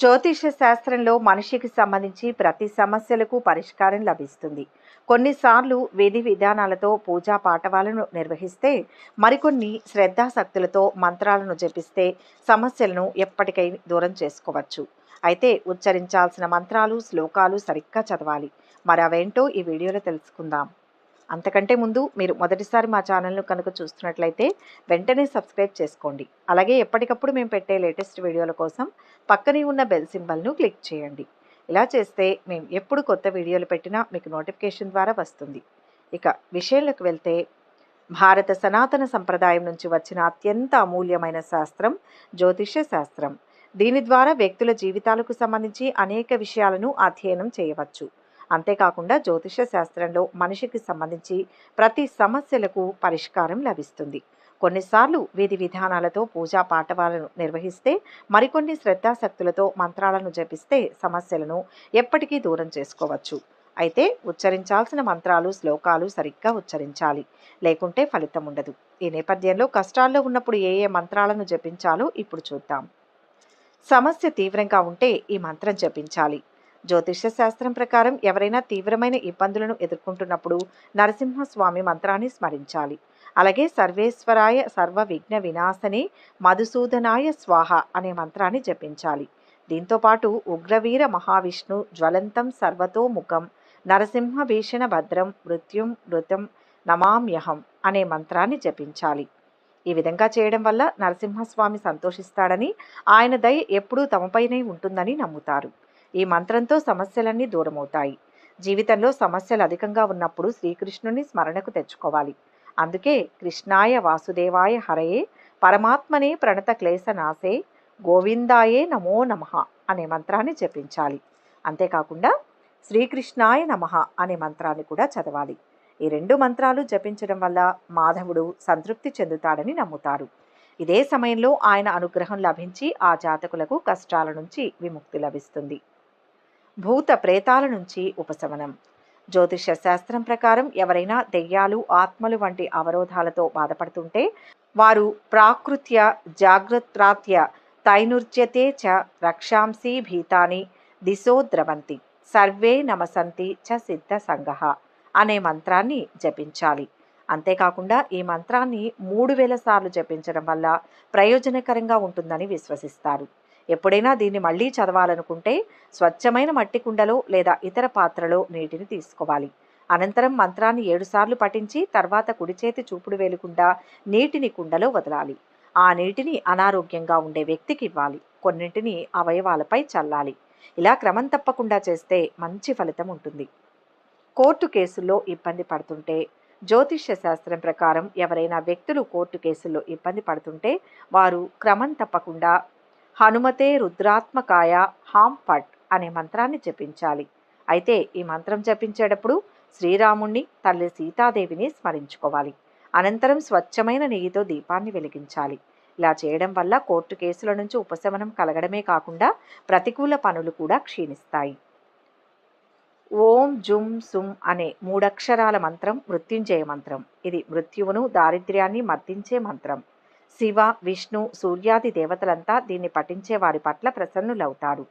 జ్యోతిష శాస్త్రంలో మనిషికి సంబంధించి ప్రతి సమస్యలకు పరిష్కారం లభిస్తుంది. కొన్నిసార్లు విధి విధానాలతో పూజా పాఠవాలను నిర్వహిస్తే మరికొన్ని శ్రద్ధాశక్తులతో మంత్రాలను జపిస్తే సమస్యలను ఎప్పటికై దూరం చేసుకోవచ్చు. అయితే ఉచ్చరించాల్సిన మంత్రాలు శ్లోకాలు సరిగ్గా చదవాలి. మరి అవేంటో ఈ వీడియోలో తెలుసుకుందాం. అంతకంటే ముందు మీరు మొదటిసారి మా ఛానల్ను కనుక చూస్తున్నట్లయితే వెంటనే సబ్స్క్రైబ్ చేసుకోండి. అలాగే ఎప్పటికప్పుడు మేము పెట్టే లేటెస్ట్ వీడియోల కోసం పక్కనే ఉన్న బెల్ సింబల్ను క్లిక్ చేయండి. ఇలా చేస్తే మేము ఎప్పుడు కొత్త వీడియోలు పెట్టినా మీకు నోటిఫికేషన్ ద్వారా వస్తుంది. ఇక విషయంలోకి వెళ్తే భారత సనాతన సంప్రదాయం నుంచి వచ్చిన అత్యంత అమూల్యమైన శాస్త్రం జ్యోతిష శాస్త్రం. దీని ద్వారా వ్యక్తుల జీవితాలకు సంబంధించి అనేక విషయాలను అధ్యయనం చేయవచ్చు. అంతేకాకుండా జ్యోతిష శాస్త్రంలో మనిషికి సంబంధించి ప్రతి సమస్యలకు పరిష్కారం లభిస్తుంది. కొన్నిసార్లు విధి విధానాలతో పూజా పాఠవాలను నిర్వహిస్తే మరికొన్ని శ్రద్ధాశక్తులతో మంత్రాలను జపిస్తే సమస్యలను ఎప్పటికీ దూరం చేసుకోవచ్చు. అయితే ఉచ్చరించాల్సిన మంత్రాలు శ్లోకాలు సరిగ్గా ఉచ్చరించాలి. లేకుంటే ఫలితం ఉండదు. ఈ నేపథ్యంలో కష్టాల్లో ఉన్నప్పుడు ఏ ఏ మంత్రాలను జపించాలో ఇప్పుడు చూద్దాం. సమస్య తీవ్రంగా ఉంటే ఈ మంత్రం జపించాలి. జ్యోతిష శాస్త్రం ప్రకారం ఎవరైనా తీవ్రమైన ఇబ్బందులను ఎదుర్కొంటున్నప్పుడు నరసింహస్వామి మంత్రాన్ని స్మరించాలి. అలాగే సర్వేశ్వరాయ సర్వ విఘ్న వినాశనే మధుసూదనాయ స్వాహ అనే మంత్రాన్ని జపించాలి. దీంతో పాటు ఉగ్రవీర మహావిష్ణు జ్వలంతం సర్వతోముఖం నరసింహ భీషణ భద్రం మృత్యుం మృతం నమామ్యహం అనే మంత్రాన్ని జపించాలి. ఈ విధంగా చేయడం వల్ల నరసింహస్వామి సంతోషిస్తాడని ఆయన దయ ఎప్పుడూ తమపైనే ఉంటుందని నమ్ముతారు. ఈ మంత్రంతో సమస్యలన్నీ దూరమవుతాయి. జీవితంలో సమస్యలు అధికంగా ఉన్నప్పుడు శ్రీకృష్ణుని స్మరణకు తెచ్చుకోవాలి. అందుకే కృష్ణాయ వాసుదేవాయ హరయే పరమాత్మనే ప్రణత క్లేశ నాసే గోవిందాయే నమో నమః అనే మంత్రాన్ని జపించాలి. అంతేకాకుండా శ్రీకృష్ణాయ నమః అనే మంత్రాన్ని కూడా చదవాలి. ఈ రెండు మంత్రాలు జపించడం వల్ల మాధవుడు సంతృప్తి చెందుతాడని నమ్ముతారు. ఇదే సమయంలో ఆయన అనుగ్రహం లభించి ఆ జాతకులకు కష్టాల నుంచి విముక్తి లభిస్తుంది. భూత ప్రేతాల నుంచి ఉపశమనం. జ్యోతిష శాస్త్రం ప్రకారం ఎవరైనా దెయ్యాలు ఆత్మలు వంటి అవరోధాలతో బాధపడుతుంటే వారు ప్రాకృత్య జాగ్రత్రాత్య తైనుర్జ్యతే చ రక్షాంసి భీతాని దిశో ద్రవంతి సర్వే నమసంతి చ సిద్ధ సంగహ అనే మంత్రాన్ని జపించాలి. అంతేకాకుండా ఈ మంత్రాన్ని మూడు వేల సార్లు జపించడం వల్ల ప్రయోజనకరంగా ఉంటుందని విశ్వసిస్తారు. ఎప్పుడైనా దీన్ని మళ్ళీ చదవాలనుకుంటే స్వచ్ఛమైన మట్టి కుండలో లేదా ఇతర పాత్రలో నీటిని తీసుకోవాలి. అనంతరం మంత్రాన్ని ఏడుసార్లు పఠించి తర్వాత కుడి చేతి చూపుడు వేలుకుండా నీటిని కుండలో వదలాలి. ఆ నీటిని అనారోగ్యంగా ఉండే వ్యక్తికి ఇవ్వాలి. కొన్నింటిని అవయవాలపై చల్లాలి. ఇలా క్రమం తప్పకుండా చేస్తే మంచి ఫలితం ఉంటుంది. కోర్టు కేసుల్లో ఇబ్బంది పడుతుంటే జ్యోతిష్య శాస్త్రం ప్రకారం ఎవరైనా వ్యక్తులు కోర్టు కేసుల్లో ఇబ్బంది పడుతుంటే వారు క్రమం తప్పకుండా హనుమతే రుద్రాత్మకాయ హాం పట్ అనే మంత్రాన్ని జపించాలి. అయితే ఈ మంత్రం జపించేటప్పుడు శ్రీరాముణ్ణి తల్లి సీతాదేవిని స్మరించుకోవాలి. అనంతరం స్వచ్ఛమైన నెయ్యితో దీపాన్ని వెలిగించాలి. ఇలా చేయడం వల్ల కోర్టు కేసుల నుంచి ఉపశమనం కలగడమే కాకుండా ప్రతికూల పనులు కూడా క్షీణిస్తాయి. ఓం జుం సుం అనే మూడక్షరాల మంత్రం మృత్యుంజయ మంత్రం. ఇది మృత్యువును దారిద్ర్యాన్ని మర్దించే మంత్రం. శివ విష్ణు సూర్యాది దేవతలంతా దీన్ని పఠించే వారి పట్ల ప్రసన్నులవుతారు.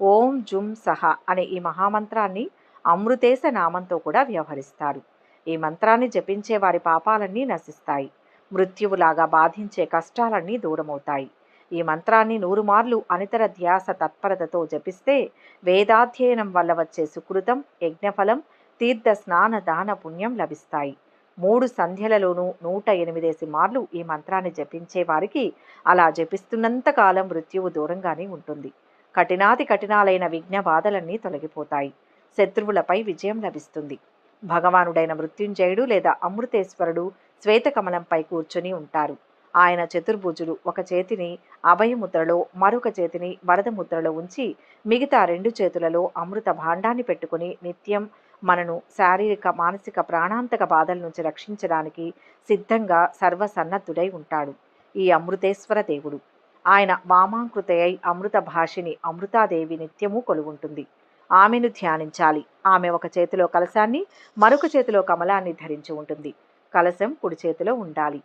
ఓం జుం సహ అనే ఈ మహామంత్రాన్ని అమృతేశ నామంతో కూడా వ్యవహరిస్తారు. ఈ మంత్రాన్ని జపించే వారి పాపాలన్నీ నశిస్తాయి. మృత్యువులాగా బాధించే కష్టాలన్నీ దూరమవుతాయి. ఈ మంత్రాన్ని నూరు మార్లు అనితర ధ్యాస తత్పరతతో జపిస్తే వేదాధ్యయనం వల్ల వచ్చే సుకృతం యజ్ఞఫలం తీర్థ స్నాన దాన పుణ్యం లభిస్తాయి. మూడు సంధ్యలలోనూ నూట ఎనిమిదేసి మార్లు ఈ మంత్రాన్ని జపించే వారికి అలా జపిస్తున్నంత కాలం మృత్యువు దూరంగానే ఉంటుంది. కఠినాతి కఠినాలైన విఘ్న బాధలన్నీ తొలగిపోతాయి. శత్రువులపై విజయం లభిస్తుంది. భగవానుడైన మృత్యుంజయుడు లేదా అమృతేశ్వరుడు శ్వేతకమలంపై కూర్చుని ఉంటారు. ఆయన చతుర్భుజులు ఒక చేతిని అభయముద్రలో మరొక చేతిని వరద ముద్రలో ఉంచి మిగతా రెండు చేతులలో అమృత భాండాన్ని పెట్టుకుని నిత్యం మనను శారీరక మానసిక ప్రాణాంతక బాధల నుంచి రక్షించడానికి సిద్ధంగా సర్వసన్నద్ధుడై ఉంటాడు ఈ అమృతేశ్వర దేవుడు. ఆయన వామాంకృతయై అమృత భాషిని అమృతాదేవి నిత్యము కొలువుంటుంది. ఆమెను ధ్యానించాలి. ఆమె ఒక చేతిలో కలశాన్ని మరొక చేతిలో కమలాన్ని ధరించి ఉంటుంది. కలశం కుడి చేతిలో ఉండాలి.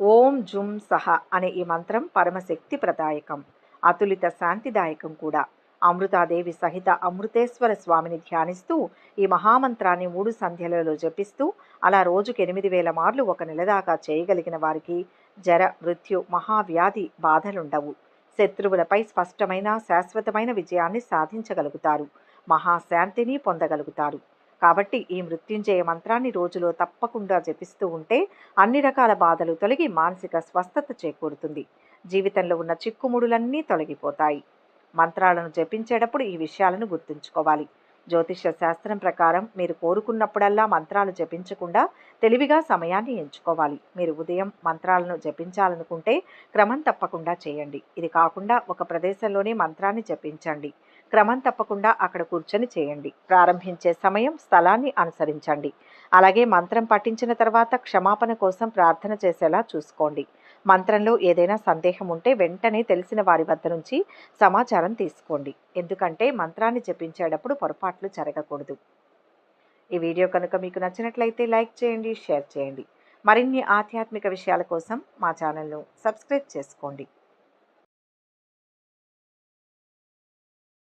ఓం జుం సహ అనే ఈ మంత్రం పరమశక్తి ప్రదాయకం. అతులిత శాంతిదాయకం కూడా. అమృతాదేవి సహిత అమృతేశ్వర స్వామిని ధ్యానిస్తూ ఈ మహామంత్రాన్ని మూడు సంధ్యలలో జపిస్తూ అలా రోజుకు ఎనిమిది వేల మార్లు ఒక నెల దాకా చేయగలిగిన వారికి జర మృత్యు మహావ్యాధి బాధలుండవు. శత్రువులపై స్పష్టమైన శాశ్వతమైన విజయాన్ని సాధించగలుగుతారు. మహాశాంతిని పొందగలుగుతారు. కాబట్టి ఈ మృత్యుంజయ మంత్రాన్ని రోజులో తప్పకుండా జపిస్తూ ఉంటే అన్ని రకాల బాధలు తొలగి మానసిక స్వస్థత చేకూరుతుంది. జీవితంలో ఉన్న చిక్కుముడులన్నీ తొలగిపోతాయి. మంత్రాలను జపించేటప్పుడు ఈ విషయాలను గుర్తుంచుకోవాలి. జ్యోతిష శాస్త్రం ప్రకారం మీరు కోరుకున్నప్పుడల్లా మంత్రాలు జపించకుండా తెలివిగా సమయాన్ని ఎంచుకోవాలి. మీరు ఉదయం మంత్రాలను జపించాలనుకుంటే క్రమం తప్పకుండా చేయండి. ఇది కాకుండా ఒక ప్రదేశంలోనే మంత్రాన్ని జపించండి. క్రమం తప్పకుండా అక్కడ కూర్చొని చేయండి. ప్రారంభించే సమయం స్థలాన్ని అనుసరించండి. అలాగే మంత్రం పఠించిన తర్వాత క్షమాపణ కోసం ప్రార్థన చేసేలా చూసుకోండి. మంత్రంలో ఏదైనా సందేహం ఉంటే వెంటనే తెలిసిన వారి వద్ద నుంచి సమాచారం తీసుకోండి. ఎందుకంటే మంత్రాన్ని జపించేటప్పుడు పొరపాట్లు జరగకూడదు. ఈ వీడియో కనుక మీకు నచ్చినట్లయితే లైక్ చేయండి షేర్ చేయండి. మరిన్ని ఆధ్యాత్మిక విషయాల కోసం మా ఛానల్ను సబ్స్క్రైబ్ చేసుకోండి.